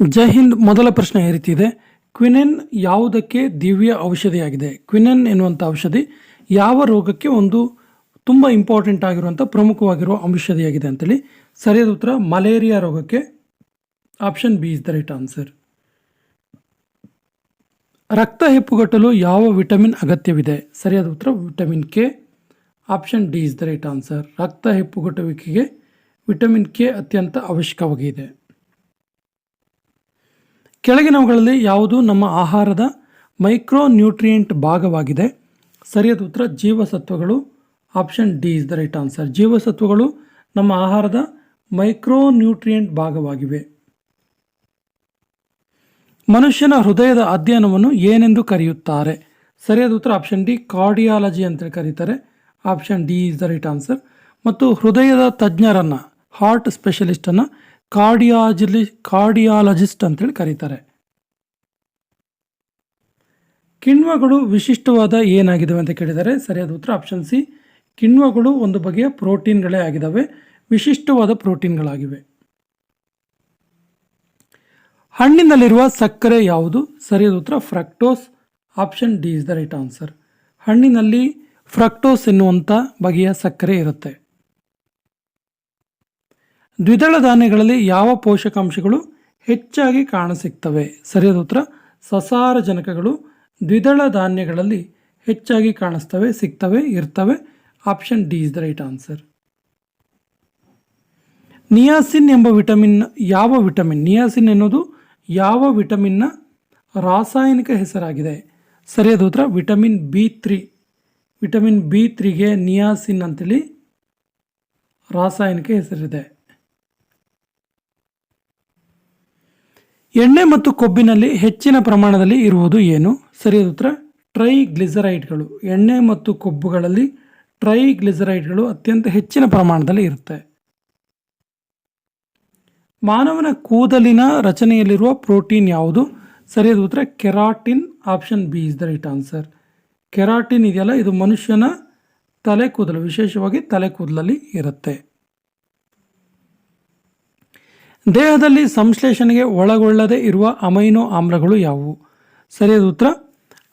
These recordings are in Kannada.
ಜೈ ಹಿಂದ್ ಮೊದಲ ಪ್ರಶ್ನೆ ಈ ರೀತಿ ಇದೆ. ಕ್ವಿನೆನ್ ಯಾವುದಕ್ಕೆ ದಿವ್ಯ ಔಷಧಿಯಾಗಿದೆ? ಕ್ವಿನೆನ್ ಎನ್ನುವಂಥ ಔಷಧಿ ಯಾವ ರೋಗಕ್ಕೆ ಒಂದು ತುಂಬ ಇಂಪಾರ್ಟೆಂಟ್ ಆಗಿರುವಂಥ ಪ್ರಮುಖವಾಗಿರುವ ಔಷಧಿಯಾಗಿದೆ ಅಂತೇಳಿ ಸರಿಯಾದ ಉತ್ತರ ಮಲೇರಿಯಾ ರೋಗಕ್ಕೆ option B is the right answer. ರಕ್ತ ಹೆಪ್ಪುಗಟ್ಟಲು ಯಾವ ವಿಟಮಿನ್ ಅಗತ್ಯವಿದೆ? ಸರಿಯಾದ ಉತ್ತರ vitamin K. Option D is the right answer. ರಕ್ತ ಹೆಪ್ಪುಗಟ್ಟುವಿಕೆಗೆ ವಿಟಮಿನ್ ಕೆ ಅತ್ಯಂತ ಅವಶ್ಯಕವಾಗಿದೆ. ಕೆಳಗಿನವುಗಳಲ್ಲಿ ಯಾವುದು ನಮ್ಮ ಆಹಾರದ ಮೈಕ್ರೋ ನ್ಯೂಟ್ರಿಯೆಂಟ್ ಭಾಗವಾಗಿದೆ? ಸರಿಯಾದ ಉತ್ತರ, ಜೀವಸತ್ವಗಳು. Option D is the right answer. ಜೀವಸತ್ವಗಳು ನಮ್ಮ ಆಹಾರದ ಮೈಕ್ರೋ ನ್ಯೂಟ್ರಿಯೆಂಟ್ ಭಾಗವಾಗಿವೆ. ಮನುಷ್ಯನ ಹೃದಯದ ಅಧ್ಯಯನವನ್ನು ಏನೆಂದು ಕರೆಯುತ್ತಾರೆ? ಸರಿಯಾದ ಉತ್ತರ ಆಪ್ಷನ್ ಡಿ, ಕಾರ್ಡಿಯಾಲಜಿ ಅಂತ ಕರೀತಾರೆ. Option D is the right answer. ಮತ್ತು ಹೃದಯದ ತಜ್ಞರನ್ನು, ಹಾರ್ಟ್ ಸ್ಪೆಷಲಿಸ್ಟನ್ನು ಕಾರ್ಡಿಯಾಜಲಿ, ಕಾರ್ಡಿಯಾಲಜಿಸ್ಟ್ ಅಂತೇಳಿ ಕರೀತಾರೆ. ಕಿಣ್ವಗಳು ವಿಶಿಷ್ಟವಾದ ಏನಾಗಿದ್ದಾವೆ ಅಂತ ಕೇಳಿದರೆ ಸರಿಯಾದ ಉತ್ತರ ಆಪ್ಷನ್ ಸಿ ಕಿಣ್ವಗಳು ಒಂದು ಬಗೆಯ ಪ್ರೋಟೀನ್ಗಳೇ ಆಗಿದ್ದಾವೆ, ವಿಶಿಷ್ಟವಾದ ಪ್ರೋಟೀನ್ಗಳಾಗಿವೆ. ಹಣ್ಣಿನಲ್ಲಿರುವ ಸಕ್ಕರೆ ಯಾವುದು? ಸರಿಯಾದ ಉತ್ತರ fructose option D is the right answer ಹಣ್ಣಿನಲ್ಲಿ ಫ್ರಕ್ಟೋಸ್ ಎನ್ನುವಂಥ ಬಗೆಯ ಸಕ್ಕರೆ ಇರುತ್ತೆ. ದ್ವಿದಳ ಧಾನ್ಯಗಳಲ್ಲಿ ಯಾವ ಪೋಷಕಾಂಶಗಳು ಹೆಚ್ಚಾಗಿ ಕಾಣಸಿಗ್ತವೆ? ಸರಿಯಾದ ಉತ್ತರ, ಸಸಾರಜನಕಗಳು ದ್ವಿದಳ ಧಾನ್ಯಗಳಲ್ಲಿ ಹೆಚ್ಚಾಗಿ ಕಾಣಿಸ್ತವೆ, ಸಿಗ್ತವೆ, ಇರ್ತವೆ. Option D is the right answer. Niacin ಎಂಬ ವಿಟಮಿನ್ ಯಾವ ವಿಟಮಿನ್? ನಿಯಾಸಿನ್ ಎನ್ನುವುದು ಯಾವ ವಿಟಮಿನ್ನ ರಾಸಾಯನಿಕ ಹೆಸರಾಗಿದೆ? ಸರಿಯಾದ ಉತ್ತರ, vitamin B three. Vitamin B ತ್ರೀಗೆ niacin ಅಂತೇಳಿ ರಾಸಾಯನಿಕ ಹೆಸರಿದೆ. ಎಣ್ಣೆ ಮತ್ತು ಕೊಬ್ಬಿನಲ್ಲಿ ಹೆಚ್ಚಿನ ಪ್ರಮಾಣದಲ್ಲಿ ಇರುವುದು ಏನು? ಸರಿಯಾದ ಉತ್ತರ, ಟ್ರೈಗ್ಲಿಸರೈಡ್ಗಳು. ಎಣ್ಣೆ ಮತ್ತು ಕೊಬ್ಬುಗಳಲ್ಲಿ ಟ್ರೈಗ್ಲಿಸರೈಡ್ಗಳು ಅತ್ಯಂತ ಹೆಚ್ಚಿನ ಪ್ರಮಾಣದಲ್ಲಿ ಇರುತ್ತೆ. ಮಾನವನ ಕೂದಲಿನ ರಚನೆಯಲ್ಲಿರುವ ಪ್ರೋಟೀನ್ ಯಾವುದು? ಸರಿಯಾದ ಉತ್ತರ, keratin option B is the right answer. Keratin ಇದೆಯಲ್ಲ, ಇದು ಮನುಷ್ಯನ ತಲೆ ಕೂದಲು, ವಿಶೇಷವಾಗಿ ತಲೆ ಕೂದಲಲ್ಲಿ ಇರುತ್ತೆ. ದೇಹದಲ್ಲಿ ಸಂಶ್ಲೇಷಣೆಗೆ ಒಳಗೊಳ್ಳದೇ ಇರುವ ಅಮೈನೋ ಆಮ್ಲಗಳು ಯಾವುವು? ಸರಿಯಾದ ಉತ್ತರ,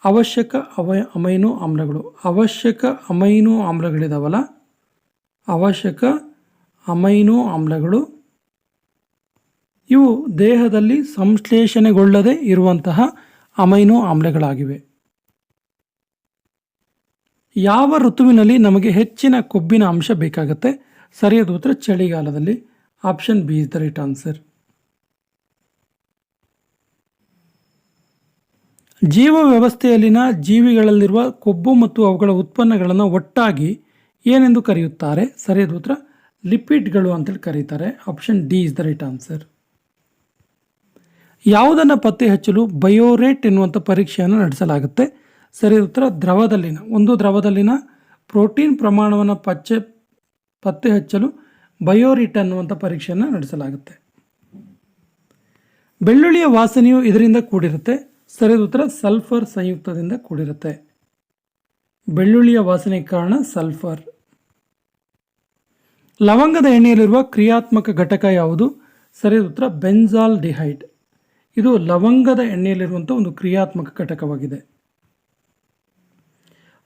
ಅವಶ್ಯಕ ಅವ ಅಮೈನೋ ಆಮ್ಲಗಳು. ಅವಶ್ಯಕ ಅಮೈನೋ ಆಮ್ಲಗಳಿದಾವಲ್ಲ? ಅವಶ್ಯಕ ಅಮೈನೋ ಆಮ್ಲಗಳು. ಇವು ದೇಹದಲ್ಲಿ ಸಂಶ್ಲೇಷಣೆಗೊಳ್ಳದೆ ಇರುವಂತಹ ಅಮೈನೋ ಆಮ್ಲಗಳಾಗಿವೆ. ಯಾವ ಋತುವಿನಲ್ಲಿ ನಮಗೆ ಹೆಚ್ಚಿನ ಕೊಬ್ಬಿನ ಅಂಶ ಬೇಕಾಗುತ್ತೆ? ಸರಿಯಾದ ಉತ್ತರ, ಚಳಿಗಾಲದಲ್ಲಿ. Option B is the right answer ಜೀವ ವ್ಯವಸ್ಥೆಯಲ್ಲಿನ ಜೀವಿಗಳಲ್ಲಿರುವ ಕೊಬ್ಬು ಮತ್ತು ಅವುಗಳ ಉತ್ಪನ್ನಗಳನ್ನು ಒಟ್ಟಾಗಿ ಏನೆಂದು ಕರೆಯುತ್ತಾರೆ? ಸರಿಯಾದ ಉತ್ತರ, ಲಿಪಿಡ್ಗಳು ಅಂತೇಳಿ ಕರೀತಾರೆ. Option D is the right answer ಯಾವುದನ್ನು ಪತ್ತೆ ಹಚ್ಚಲು ಬಯೋರೇಟ್ ಎನ್ನುವಂಥ ಪರೀಕ್ಷೆಯನ್ನು ನಡೆಸಲಾಗುತ್ತೆ. ಸರಿಯಾದ ಉತ್ತರ, ದ್ರವದಲ್ಲಿನ, ಒಂದು ದ್ರವದಲ್ಲಿನ ಪ್ರೋಟೀನ್ ಪ್ರಮಾಣವನ್ನು ಪಚ್ಚೆ, ಪತ್ತೆ ಹಚ್ಚಲು ಬಯೋರಿಟ್ ಅನ್ನುವಂಥ ಪರೀಕ್ಷೆಯನ್ನು ನಡೆಸಲಾಗುತ್ತೆ. ಬೆಳ್ಳುಳ್ಳಿಯ ವಾಸನೆಯು ಇದರಿಂದ ಕೂಡಿರುತ್ತೆ ಸರಿಯಾದ ಉತ್ತರ ಸಲ್ಫರ್ ಸಂಯುಕ್ತದಿಂದ ಕೂಡಿರುತ್ತೆ. ಬೆಳ್ಳುಳ್ಳಿಯ ವಾಸನೆಗೆ ಕಾರಣ ಸಲ್ಫರ್. ಲವಂಗದ ಎಣ್ಣೆಯಲ್ಲಿರುವ ಕ್ರಿಯಾತ್ಮಕ ಘಟಕ ಯಾವುದು? ಸರಿಯಾದ ಉತ್ತರ ಬೆನ್ಜಾಲ್ ಡಿಹೈಡ್. ಇದು ಲವಂಗದ ಎಣ್ಣೆಯಲ್ಲಿರುವಂಥ ಒಂದು ಕ್ರಿಯಾತ್ಮಕ ಘಟಕವಾಗಿದೆ.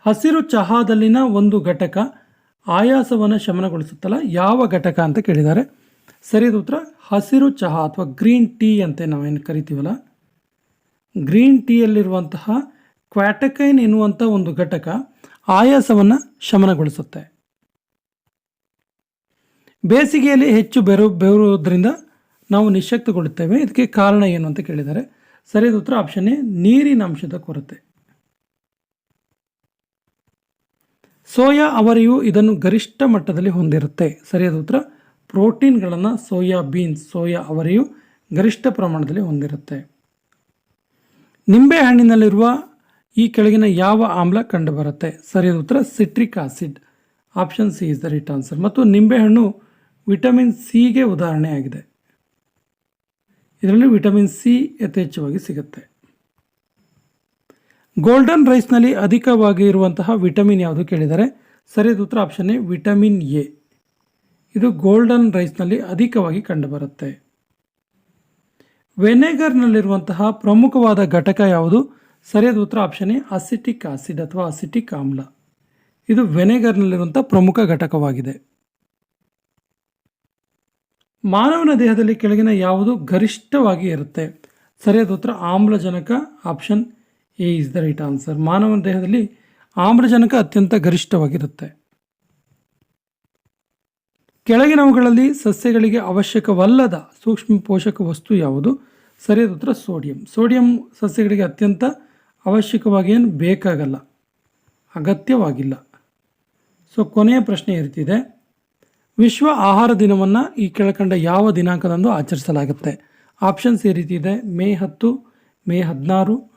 ಹಸಿರು ಚಹಾದಲ್ಲಿನ ಒಂದು ಘಟಕ ಆಯಾಸವನ್ನು ಶಮನಗೊಳಿಸುತ್ತಲ್ಲ, ಯಾವ ಘಟಕ ಅಂತ ಕೇಳಿದ್ದಾರೆ. ಸರಿಯಾದ ಉತ್ತರ. ಹಸಿರು ಚಹಾ ಅಥವಾ ಗ್ರೀನ್ ಟೀ ಅಂತ ನಾವೇನು ಕರಿತೀವಲ್ಲ? ಗ್ರೀನ್ ಟೀಯಲ್ಲಿರುವಂತಹ ಕ್ವಾಟಕೈನ್ ಎನ್ನುವಂಥ ಒಂದು ಘಟಕ ಆಯಾಸವನ್ನು ಶಮನಗೊಳಿಸುತ್ತೆ. ಬೇಸಿಗೆಯಲ್ಲಿ ಹೆಚ್ಚು ಬೆರು, ಬೆವರುವುದರಿಂದ ನಾವು ನಿಶಕ್ತಗೊಳ್ಳುತ್ತೇವೆ. ಇದಕ್ಕೆ ಕಾರಣ ಏನು ಅಂತ ಕೇಳಿದ್ದಾರೆ. ಸರಿಯಾದ ಉತ್ತರ. ಆಪ್ಷನ್ ಎ, ನೀರಿನ ಅಂಶದ ಕೊರತೆ. ಸೋಯಾ ಅವರೆಯು ಇದನ್ನು ಗರಿಷ್ಠ ಮಟ್ಟದಲ್ಲಿ ಹೊಂದಿರುತ್ತೆ. ಸರಿಯಾದ ಉತ್ತರ, ಪ್ರೋಟೀನ್ಗಳನ್ನು ಸೋಯಾ ಬೀನ್ಸ್, ಸೋಯಾ ಅವರೆಯು ಗರಿಷ್ಠ ಪ್ರಮಾಣದಲ್ಲಿ ಹೊಂದಿರುತ್ತೆ. ನಿಂಬೆ ಹಣ್ಣಿನಲ್ಲಿರುವ ಈ ಕೆಳಗಿನ ಯಾವ ಆಮ್ಲ ಕಂಡುಬರುತ್ತೆ? ಸರಿಯಾದ ಉತ್ತರ citric acid option C is the right answer ಮತ್ತು ನಿಂಬೆಹಣ್ಣು ವಿಟಮಿನ್ ಸಿಗೆ ಉದಾಹರಣೆಯಾಗಿದೆ. ಇದರಲ್ಲಿ ವಿಟಮಿನ್ ಸಿ ಯಥೇಚ್ಛವಾಗಿ ಸಿಗುತ್ತೆ. ಗೋಲ್ಡನ್ ರೈಸ್ನಲ್ಲಿ ಅಧಿಕವಾಗಿ ಇರುವಂತಹ ವಿಟಮಿನ್ ಯಾವುದು ಕೇಳಿದರೆ, ಸರಿಯಾದ ಉತ್ತರ ಆಪ್ಷನ್ ಎ ವಿಟಮಿನ್ ಎ. ಇದು ಗೋಲ್ಡನ್ ರೈಸ್ನಲ್ಲಿ ಅಧಿಕವಾಗಿ ಕಂಡುಬರುತ್ತೆ. ವೆನೆಗರ್ನಲ್ಲಿರುವಂತಹ ಪ್ರಮುಖವಾದ ಘಟಕ ಯಾವುದು? ಸರಿಯಾದ ಉತ್ತರ ಆಪ್ಷನ್ ಎ ಅಸಿಟಿಕ್ ಆಸಿಡ್ ಅಥವಾ ಅಸಿಟಿಕ್ ಆಮ್ಲ ಇದು ವೆನೆಗರ್ನಲ್ಲಿರುವಂಥ ಪ್ರಮುಖ ಘಟಕವಾಗಿದೆ. ಮಾನವನ ದೇಹದಲ್ಲಿ ಕೆಳಗಿನ ಯಾವುದು ಗರಿಷ್ಠವಾಗಿ ಇರುತ್ತೆ? ಸರಿಯಾದ ಉತ್ತರ ಆಮ್ಲಜನಕ option A is the right answer. ಮಾನವನ ದೇಹದಲ್ಲಿ ಆಮ್ಲಜನಕ ಅತ್ಯಂತ ಗರಿಷ್ಠವಾಗಿರುತ್ತೆ. ಕೆಳಗಿನವುಗಳಲ್ಲಿ ಸಸ್ಯಗಳಿಗೆ ಅವಶ್ಯಕವಲ್ಲದ ಸೂಕ್ಷ್ಮ ಪೋಷಕ ವಸ್ತು ಯಾವುದು? ಸರಿಯಾದ ಉತ್ತರ ಸೋಡಿಯಂ. ಸೋಡಿಯಂ ಸಸ್ಯಗಳಿಗೆ ಅತ್ಯಂತ ಅವಶ್ಯಕವಾಗಿ ಏನು? ಬೇಕಾಗಲ್ಲ. ಅಗತ್ಯವಾಗಿಲ್ಲ. ಸೊ ಕೊನೆಯ ಪ್ರಶ್ನೆ ಇರ್ತಿದೆ. ವಿಶ್ವ ಆಹಾರ ದಿನವನ್ನು ಈ ಕೆಳಕಂಡ ಯಾವ ದಿನಾಂಕದಂದು ಆಚರಿಸಲಾಗುತ್ತೆ? ಆಪ್ಷನ್ಸ್ ಈ ರೀತಿ ಇದೆ. ಮೇ ಹತ್ತು, ಮೇ ಹದಿನಾರು